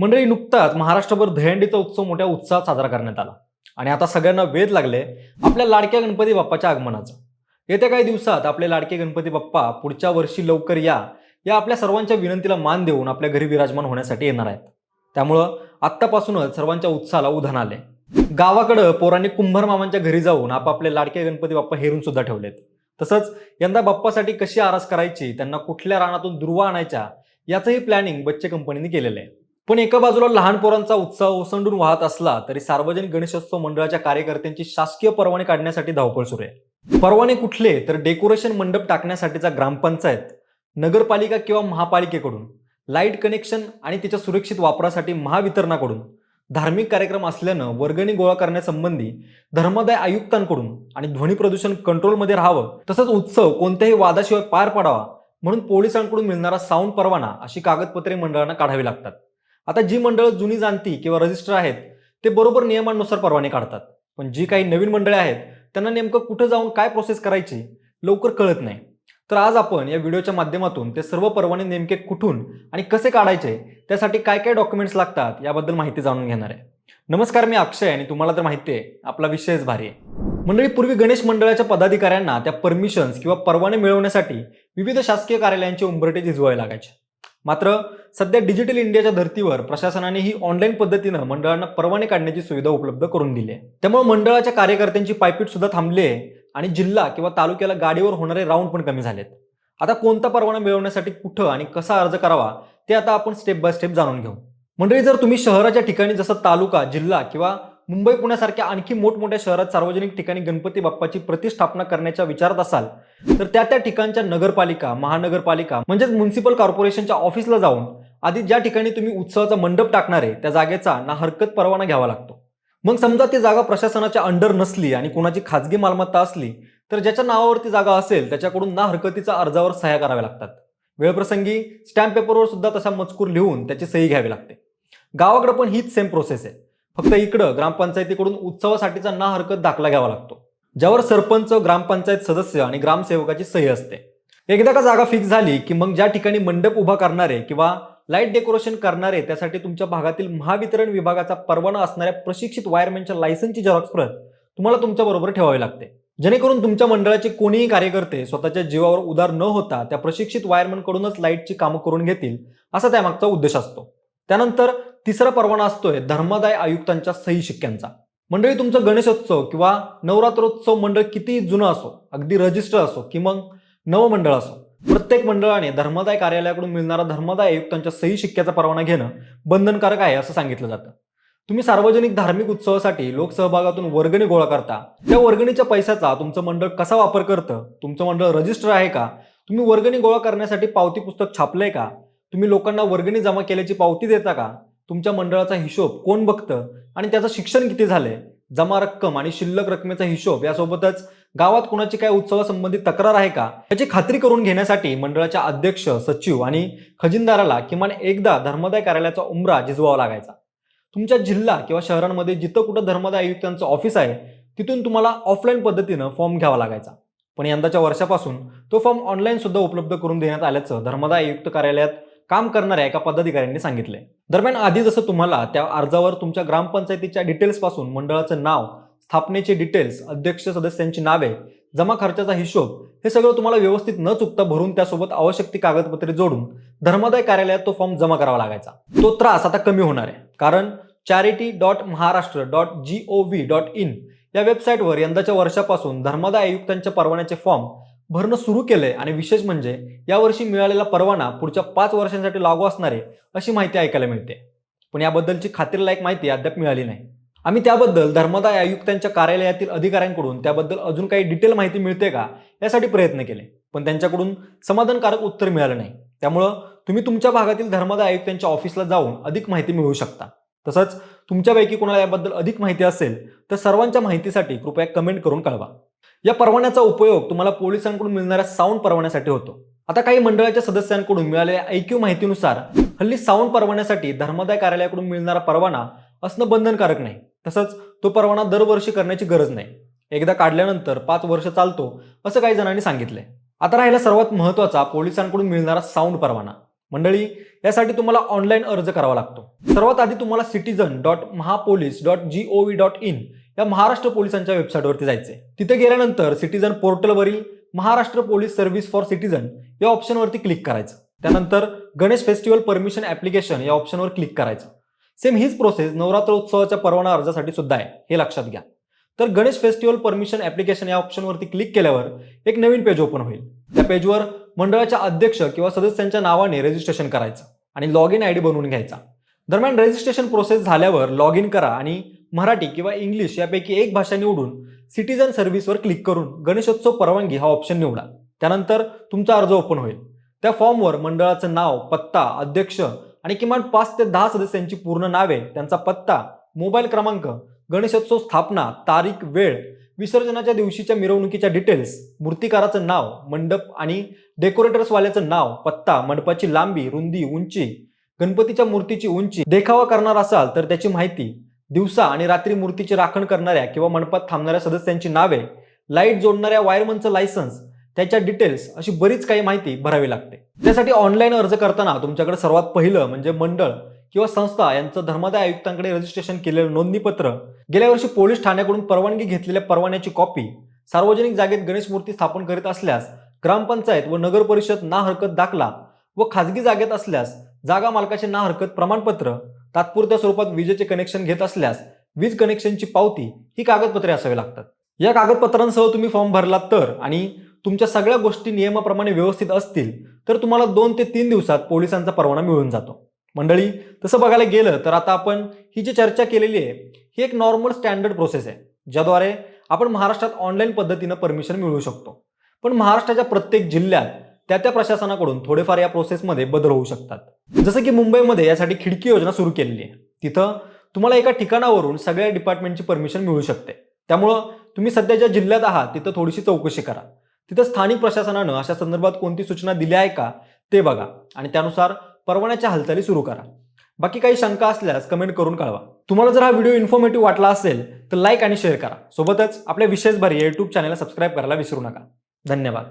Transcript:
मंडळी नुकताच महाराष्ट्रभर दहंडीचा उत्सव मोठ्या उत्साहात साजरा करण्यात आला. आणि आता सगळ्यांना वेध लागले आपल्या लाडक्या गणपती बाप्पाच्या आगमनाचा. येत्या काही दिवसात आपले लाडके गणपती बाप्पा पुढच्या वर्षी लवकर या या आपल्या सर्वांच्या विनंतीला मान देऊन आपल्या घरी विराजमान होण्यासाठी येणार आहेत. त्यामुळं आत्तापासूनच सर्वांच्या उत्साहाला उधाण आले गावाकडं पोरांनी कुंभार मामांच्या घरी जाऊन आपापले लाडके गणपती बाप्पा हेरून सुद्धा ठेवलेत. तसंच यंदा बाप्पासाठी कशी आरास करायची त्यांना कुठल्या रानातून दुर्वा आणायच्या याचंही प्लॅनिंग बच्चे कंपनीने केलेलं आहे. पण एका बाजूला लहान पोरांचा उत्साह ओसंडून वाहत असला तरी सार्वजनिक गणेशोत्सव मंडळाच्या कार्यकर्त्यांची शासकीय परवाने काढण्यासाठी धावपळ सुरू आहे. परवाने कुठले तर डेकोरेशन मंडप टाकण्यासाठीचा ग्रामपंचायत नगरपालिका किंवा महापालिकेकडून लाइट कनेक्शन आणि त्याच्या सुरक्षित वापरासाठी महावितरणाकडून धार्मिक कार्यक्रम असल्यानं वर्गणी गोळा करण्यासंबंधी धर्मदाय आयुक्तांकडून आणि ध्वनी प्रदूषण कंट्रोलमध्ये राहावं तसंच उत्सव कोणत्याही वादाशिवाय पार पाडावा म्हणून पोलिसांकडून मिळणारा साऊंड परवाना अशी कागदपत्रे मंडळांना काढावी लागतात. आता जी मंडळं जुनी जाणती किंवा रजिस्टर आहेत ते बरोबर नियमांनुसार परवाने काढतात. पण जी काही नवीन मंडळे आहेत त्यांना नेमकं कुठं जाऊन काय प्रोसेस करायची लवकर कळत नाही. तर आज आपण या व्हिडिओच्या माध्यमातून ते सर्व परवाने नेमके कुठून आणि कसे काढायचे त्यासाठी काय काय डॉक्युमेंट्स लागतात याबद्दल माहिती जाणून घेणार आहे. नमस्कार मी अक्षय आणि तुम्हाला तर माहिती आहे आपला विषयच भारी आहे. मंडळी पूर्वी गणेश मंडळाच्या पदाधिकाऱ्यांना त्या परमिशन्स किंवा परवाने मिळवण्यासाठी विविध शासकीय कार्यालयांचे उंबरटे झिजवावे लागायचे. मात्र सध्या डिजिटल इंडियाच्या धर्तीवर प्रशासनाने ही ऑनलाईन पद्धतीनं मंडळांना परवाने काढण्याची सुविधा उपलब्ध करून दिली आहे. त्यामुळे मंडळाच्या कार्यकर्त्यांची पायपीट सुद्धा थांबली आहे आणि जिल्हा किंवा तालुक्याला गाडीवर होणारे राऊंड पण कमी झालेत. आता कोणता परवाना मिळवण्यासाठी कुठं आणि कसा अर्ज करावा ते आता आपण स्टेप बाय स्टेप जाणून घेऊ. मंडळी जर तुम्ही शहराच्या ठिकाणी जसं तालुका जिल्हा किंवा मुंबई पुण्यासारख्या आणखी मोठमोठ्या शहरात सार्वजनिक ठिकाणी गणपती बाप्पाची प्रतिष्ठापना करण्याच्या विचारात असाल तर त्या त्या ठिकाणच्या नगरपालिका महानगरपालिका म्हणजेच म्युन्सिपल कॉर्पोरेशनच्या ऑफिसला जाऊन आधी ज्या ठिकाणी तुम्ही उत्सवाचा मंडप टाकणार आहे त्या जागेचा ना हरकत परवाना घ्यावा लागतो. मग समजा ती जागा प्रशासनाच्या अंडर नसली आणि कोणाची खाजगी मालमत्ता असली तर ज्याच्या नावावरती जागा असेल त्याच्याकडून ना हरकतीचा अर्जावर सह्या कराव्या लागतात. वेळप्रसंगी स्टॅम्प पेपरवर सुद्धा तसा मजकूर लिहून त्याची सही घ्यावी लागते. गावाकडे पण हीच सेम प्रोसेस आहे. फक्त इकडं ग्रामपंचायतीकडून उत्सवासाठीचा ना हरकत दाखला घ्यावा लागतो. ज्यावर सरपंच ग्रामपंचायत सदस्य आणि ग्रामसेवकाची सही असते. एकदा का जागा फिक्स झाली की मग ज्या ठिकाणी मंडप उभा करणारे किंवा लाइट डेकोरेशन करणारे त्यासाठी तुमच्या भागातील महावितरण विभागाचा परवाना असणाऱ्या प्रशिक्षित वायरमॅनच्या लायसनची झेरॉक्स प्रत तुम्हाला तुमच्या बरोबर ठेवावी लागते. जेणेकरून तुमच्या मंडळाचे कोणीही कार्यकर्ते स्वतःच्या जीवावर उदार न होता त्या प्रशिक्षित वायरमॅन कडूनच लाईटची कामं करून घेतील असा त्यामागचा उद्देश असतो. त्यानंतर तिसरा परवाना असतोय धर्मदाय आयुक्तांच्या सही शिक्क्यांचा. मंडळी तुमचं गणेशोत्सव किंवा नवरात्रोत्सव मंडळ किती जुनं असो अगदी रजिस्टर असो की मग नवमंडळ असो प्रत्येक मंडळाने धर्मदाय कार्यालयाकडून मिळणारा धर्मदाय आयुक्तांच्या सही शिक्क्याचा परवाना घेणं बंधनकारक आहे असं सांगितलं जातं. तुम्ही सार्वजनिक धार्मिक उत्सवासाठी लोकसहभागातून वर्गणी गोळा करता. त्या वर्गणीच्या पैशाचा तुमचं मंडळ कसा वापर करतं? तुमचं मंडळ रजिस्टर आहे का? तुम्ही वर्गणी गोळा करण्यासाठी पावती पुस्तक छापलंय का? तुम्ही लोकांना वर्गणी जमा केल्याची पावती देता का? तुमच्या मंडळाचा हिशोब कोण बघतं? आणि त्याचं शिक्षण किती झालंय? जमा रक्कम आणि शिल्लक रकमेचा हिशोब यासोबतच गावात कुणाची काय उत्सवासंबंधित तक्रार आहे का? याची खात्री करून घेण्यासाठी मंडळाच्या अध्यक्ष सचिव आणि खजिनदाराला किमान एकदा धर्मदाय कार्यालयाचा उमरा झिजवावा लागायचा. तुमच्या जिल्हा किंवा शहरांमध्ये जिथं कुठं धर्मदाय आयुक्तांचं ऑफिस आहे तिथून तुम्हाला ऑफलाईन पद्धतीनं फॉर्म घ्यावा लागायचा. पण यंदाच्या वर्षापासून तो फॉर्म ऑनलाईन सुद्धा उपलब्ध करून देण्यात आल्याचं धर्मदाय आयुक्त कार्यालयात काम करणाऱ्या एका पदाधिकाऱ्यांनी सांगितले दरम्यान आधी जसं तुम्हाला त्या अर्जावर तुमच्या ग्रामपंचायतीच्या डिटेल्सपासून मंडळाचं नाव स्थापनेचे डिटेल्स अध्यक्ष सदस्यांची नावे जमा खर्चाचा हिशोब हे सगळं तुम्हाला व्यवस्थित न चुकता भरून त्यासोबत आवश्यक ती कागदपत्रे जोडून धर्मदाय कार्यालयात तो फॉर्म जमा करावा लागायचा. तो त्रास आता कमी होणार आहे. कारण charity dot Maharashtra dot G O V dot in या वेबसाईटवर यंदाच्या वर्षापासून धर्मदाय आयुक्तांच्या परवान्याचे फॉर्म भरणं सुरू केलंय आणि विशेष म्हणजे यावर्षी मिळालेला परवाना पुढच्या पाच वर्षांसाठी लागू असणार आहे अशी माहिती ऐकायला मिळते. पण याबद्दलची खात्रीलायक माहिती अद्याप मिळाली नाही. आम्ही त्याबद्दल धर्मदाय आयुक्तांच्या कार्यालयातील अधिकाऱ्यांकडून त्याबद्दल अजून काही डिटेल माहिती मिळते का यासाठी प्रयत्न केले. पण त्यांच्याकडून समाधानकारक उत्तर मिळालं नाही. त्यामुळं तुम्ही तुमच्या भागातील धर्मदाय आयुक्तांच्या ऑफिसला जाऊन अधिक माहिती मिळवू शकता. तसंच तुमच्यापैकी कोणाला याबद्दल अधिक माहिती असेल तर सर्वांच्या माहितीसाठी कृपया कमेंट करून कळवा. या परवान्याचा उपयोग तुम्हाला पोलिसांकडून मिळणाऱ्या साऊंड परवान्यासाठी होतो. आता काही मंडळाच्या सदस्यांकडून मिळालेल्या ऐक्यू माहितीनुसार हल्ली साऊंड परवान्यासाठी धर्मदाय कार्यालयाकडून मिळणारा परवाना असणं बंधनकारक नाही. तसंच तो परवाना दरवर्षी करण्याची गरज नाही. एकदा काढल्यानंतर पाच वर्ष चालतो असं काही जणांनी सांगितलंय. आता राहिला सर्वात महत्त्वाचा पोलिसांकडून मिळणारा साऊंड परवाना. मंडळी यासाठी तुम्हाला ऑनलाईन अर्ज करावा लागतो. सर्वात आधी तुम्हाला citizen dot Mahapolice dot G O V dot in या महाराष्ट्र पोलिसांच्या वेबसाईटवरती जायचे तिथे गेल्यानंतर citizen पोर्टलवरील Maharashtra police service for citizen या ऑप्शनवरती क्लिक करायचं. त्यानंतर गणेश फेस्टिवल परमिशन ऍप्लिकेशन या ऑप्शनवर क्लिक करायचं. सेम हीच प्रोसेस नवरात्र उत्सवाच्या परवाना अर्जासाठी सुद्धा आहे हे लक्षात घ्या. तर गणेश फेस्टिवल परमिशन ऍप्लिकेशन या ऑप्शनवरती क्लिक केल्यावर एक नवीन पेज ओपन होईल. त्या पेजवर मंडळाच्या अध्यक्ष किंवा सदस्यांच्या नावाने रजिस्ट्रेशन करायचं आणि लॉग इन आय डी बनवून घ्यायचा. दरम्यान रजिस्ट्रेशन प्रोसेस झाल्यावर लॉग इन करा आणि मराठी किंवा इंग्लिश यापैकी एक भाषा निवडून सिटीजन सर्व्हिसवर क्लिक करून गणेशोत्सव परवानगी हा ऑप्शन निवडा. त्यानंतर तुमचा अर्ज ओपन होईल. त्या फॉर्मवर मंडळाचं नाव पत्ता अध्यक्ष आणि किमान पाच ते दहा सदस्यांची पूर्ण नावे त्यांचा पत्ता मोबाईल क्रमांक गणेशोत्सव स्थापना तारीख वेळ विसर्जनाच्या दिवशीच्या मिरवणुकीच्या डिटेल्स मूर्तिकाराचं नाव मंडप आणि डेकोरेटर्सवाल्याचं नाव पत्ता मंडपाची लांबी रुंदी उंची गणपतीच्या मूर्तीची उंची देखावा करणार असाल तर त्याची माहिती दिवसा आणि रात्री मूर्तीची राखण करणाऱ्या किंवा मंडपात थांबणाऱ्या सदस्यांची नावे लाइट जोडणाऱ्या वायरमनचं लायसन्स त्याच्या डिटेल्स अशी बरीच काही माहिती भरावी लागते. त्यासाठी ऑनलाईन अर्ज करताना तुमच्याकडे सर्वात पहिलं म्हणजे मंडळ किंवा संस्था यांचं धर्मादाय आयुक्तांकडे रजिस्ट्रेशन केलेलं नोंदणीपत्र गेल्या वर्षी पोलीस ठाण्याकडून परवानगी घेतलेल्या परवान्याची कॉपी सार्वजनिक जागेत गणेश मूर्ती स्थापन करीत असल्यास ग्रामपंचायत व नगर परिषद ना हरकत दाखला व खाजगी जागेत असल्यास जागा मालकाचे ना हरकत प्रमाणपत्र तात्पुरत्या स्वरूपात विजेचे कनेक्शन घेत असल्यास वीज कनेक्शनची पावती ही कागदपत्रे असावी लागतात. या कागदपत्रांसह तुम्ही फॉर्म भरलात तर आणि तुमच्या सगळ्या गोष्टी नियमाप्रमाणे व्यवस्थित असतील तर तुम्हाला दोन ते तीन दिवसात पोलिसांचा परवाना मिळून जातो. मंडळी तसं बघायला गेलं तर आता आपण ही जी चर्चा केलेली आहे ही एक नॉर्मल स्टँडर्ड प्रोसेस आहे ज्याद्वारे आपण महाराष्ट्रात ऑनलाईन पद्धतीनं परमिशन मिळवू शकतो. पण महाराष्ट्राच्या प्रत्येक जिल्ह्यात त्या त्या प्रशासनाकडून थोडेफार या प्रोसेसमध्ये बदल होऊ शकतात. जसं की मुंबईमध्ये यासाठी खिडकी योजना सुरू केलेली आहे. तिथं तुम्हाला एका ठिकाणावरून सगळ्या डिपार्टमेंटची परमिशन मिळू शकते. त्यामुळं तुम्ही सध्या ज्या जिल्ह्यात आहात तिथं थोडीशी चौकशी करा. तिथं स्थानिक प्रशासनानं अशा संदर्भात कोणती सूचना दिल्या आहे का ते बघा. आणि त्यानुसार परवान्याच्या हालचाली सुरू करा. बाकी काही शंका असल्यास कमेंट करून कळवा. तुम्हाला जर हा व्हिडिओ इन्फॉर्मेटिव्ह वाटला असेल तर लाईक आणि शेअर करा. सोबतच आपल्या विशेष भारी या युट्यूब चॅनलला सबस्क्राईब करायला विसरू नका. धन्यवाद.